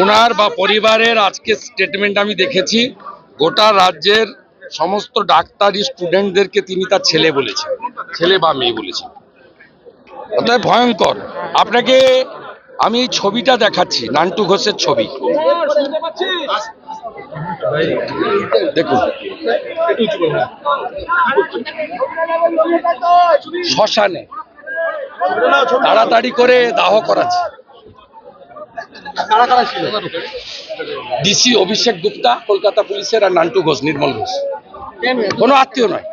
ওনার বা পরিবারের আজকে স্টেটমেন্ট আমি দেখেছি। গোটা রাজ্যের সমস্ত ডাক্তারি স্টুডেন্টদেরকে তিনি তার ছেলে বলেছেন। ছেলে বা মেয়ে বলেছেন। অতএব ভয়ঙ্কর। আপনাকে আমি এই ছবিটা দেখাচ্ছি, নান্টু ঘোষের ছবি। দেখুন। শ্মশানে। তাড়াতাড়ি করে দাহ করাচ্ছে। ডিসি অভিষেক গুপ্তা, কলকাতা পুলিশের আর নান্টু ঘোষ, নির্মল ঘোষ। কোনো আত্মীয় নয়।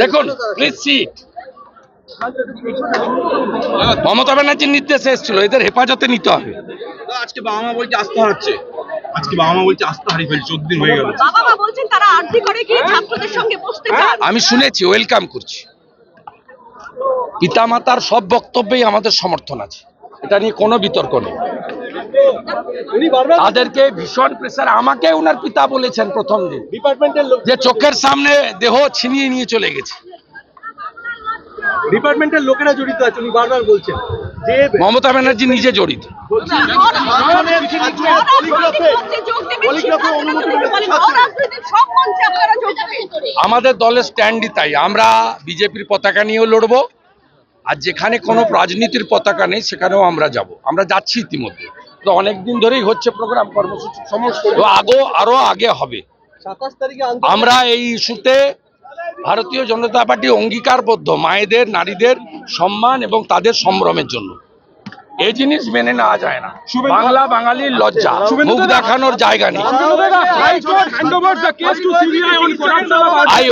দেখুন প্লিজ সিট মমতা ব্যানার্জির নির্দেশে এসেছিল এদের হেফাজতে নিতে হবে। আজকে বাবা মা বলছে আস্থা হারাচ্ছে। আজকে বাবা মা বলছে আস্থা হারিয়ে ফেলছে চোদ্দ দিন হয়ে গেল। বাবা মা বলছেন তারা আরতি করে গিয়ে ছাত্রদের সঙ্গে বসতে চান। আমি শুনেছি ওয়েলকাম করছি। পিতামাতার সব বক্তব্যেই আমাদের সমর্থন আছে। এটা নিয়ে কোনো বিতর্ক নেই। তাদেরকে ভীষণ প্রেসার আমাকে ওনার পিতা বলেছেন প্রথম দিন। ডিপার্টমেন্টের যে চোখের সামনে দেহ ছিনিয়ে নিয়ে চলে গেছে। ডিপার্টমেন্টের লোকেরা জড়িত আছে উনি বারবার বলছেন যে মমতা ব্যানার্জি নিজে জড়িত আমাদের দলের স্ট্যান্ডই তাই আমরা বিজেপির পতাকা নিয়েও লড়বো আর যেখানে কোনো রাজনীতির পতাকা নেই সেখানেও আমরা যাব আমরা যাচ্ছি ইতিমধ্যে তো অনেকদিন ধরেই হচ্ছে প্রোগ্রাম কর্মসূচি সমস্ত আগো আরও আগে হবে সাতাশ তারিখে আমরা এই ইস্যুতে ভারতীয় জনতা পার্টি অঙ্গীকারবদ্ধ মায়েদের নারীদের সম্মান এবং তাদের সম্ভ্রমের জন্য। এই জিনিস মেনে নেওয়া যায় না। বাংলা বাঙালির লজ্জা। মুখ দেখানোর জায়গা নেই।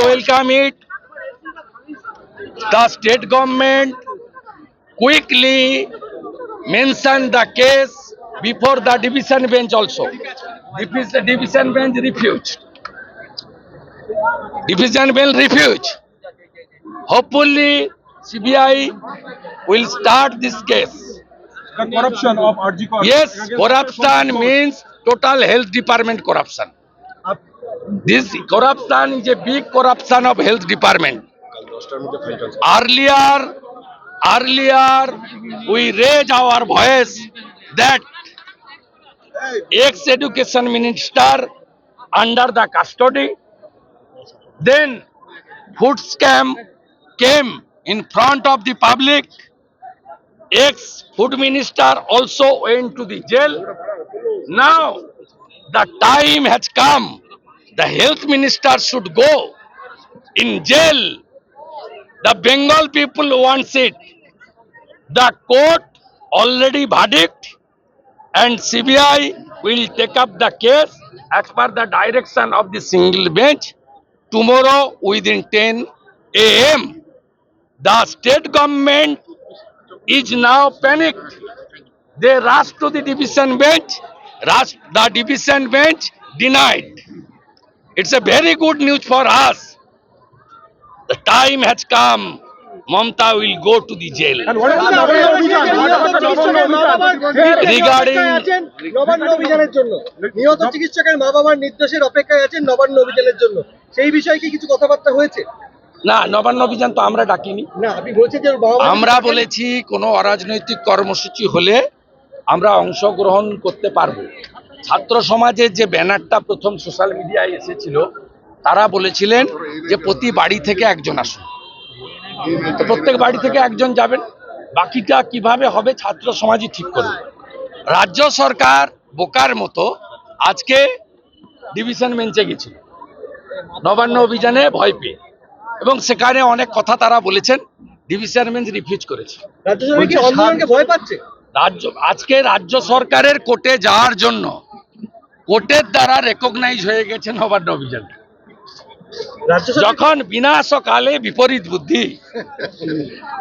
Welcome it the state government quickly mention the case before the division bench also division bench refuse Division will refused. Hopefully CBI will start this case. The corruption of RG Yes, corruption means total health department corruption. This corruption is a big corruption of health department. Earlier, earlier we raised our voice that ex-education minister under the custody, then food scam came in front of the public. Ex-food minister also went to the jail. Now the time has come. The health minister should go in jail. The Bengal people wants it. The court already verdict and CBI will take up the case as per the direction of the single bench tomorrow within 10 a.m. The state government is now panicked. They rushed to the division bench. Rush, the division bench denied. It's a very good news for us. The time has come. Mamta will go to the jail. Regarding- Nabanna অভিযানের জন্য। নিহত চিকিৎসকের মা বাবার নির্দেশের অপেক্ষায় আছেন নবান্ন অভিযানের জন্য। সেই বিষয়ে কি কিছু কথাবার্তা হয়েছে? না নবান্ন অভিযান তো আমরা ডাকিনি। না আপনি বলছেন যে বাবা মা- আমরা বলেছি কোনো অরাজনৈতিক কর্মসূচি হলে আমরা অংশগ্রহণ করতে পারব। ছাত্র সমাজের যে ব্যানারটা প্রথম সোশ্যাল মিডিয়ায় এসেছিল তারা বলেছিলেন যে প্রতি বাড়ি থেকে একজন আসুন। তো প্রত্যেক বাড়ি থেকে একজন যাবেন। বাকিটা কীভাবে হবে ছাত্র সমাজই ঠিক করবে। রাজ্য সরকার বোকার মতো আজকে ডিভিশন বেঞ্চে গেছিল। নবান্ন অভিযানে ভয় পেয়ে। এবং সেখানে অনেক কথা তারা বলেছেন ডিভিশন বেঞ্চ রিফিউজ করেছে। রাজ্য ভয় পাচ্ছে? আজকে রাজ্য সরকারের কোর্টে যাওয়ার জন্য কোর্টের দ্বারা রেকগনাইজ হয়ে গেছে নবান্ন অভিযান রাজ্য সরকার যখন বিনাশকালে বিপরীত বুদ্ধি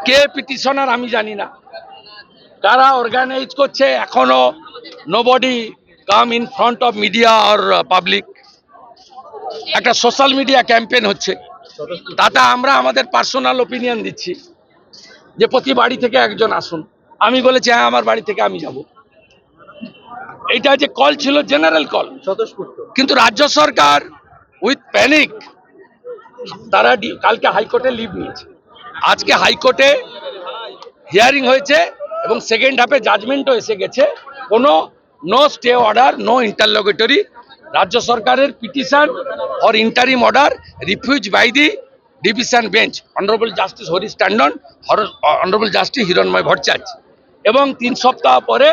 কে পিটিশনার আমি জানি না। কারা অর্গানাইজ করছে এখনও nobody come in front of media R public একটা সোশ্যাল মিডিয়া ক্যাম্পেন হচ্ছে। তাতে আমরা আমাদের পার্সোনাল ওপিনিয়ন দিচ্ছি যে প্রতি বাড়ি থেকে একজন আসুন। আমি বলেছি হ্যাঁ আমার বাড়ি থেকে আমি যাব। এটা যে কল ছিল জেনারেল কল কিন্তু রাজ্য সরকার উইথ প্যানিক তারা কালকে হাইকোর্টে লিভ নিয়েছে। আজকে হাইকোর্টে হিয়ারিং হয়েছে এবং সেকেন্ড হাফে জাজমেন্টও এসে গেছে। কোনো no stay order no interlocutory রাজ্য সরকারের petition or interim order refuse by the division bench honourable justice Harish Tandon honourable justice Hiranmay Bhattacharya এবং তিন সপ্তাহ পরে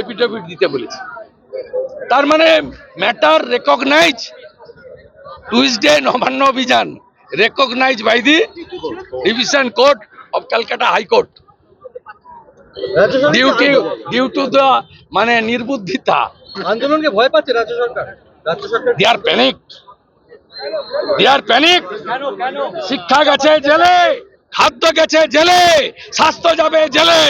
এফিডেভিট দিতে বলেছে। তার মানে ম্যাটার রেকগনাইজ টুইসডে নবান্ন অভিযান। Recognise by the division court of Calcutta high court due to due to the মানে নির্বুদ্ধিতা। আন্দোলনকে ভয় পাচ্ছে রাজ্য সরকার। রাজ্য সরকার দে আর প্যানিক দে আর প্যানিক শিক্ষা গেছে জেলে খাদ্য গেছে জেলে স্বাস্থ্য যাবে জেলে।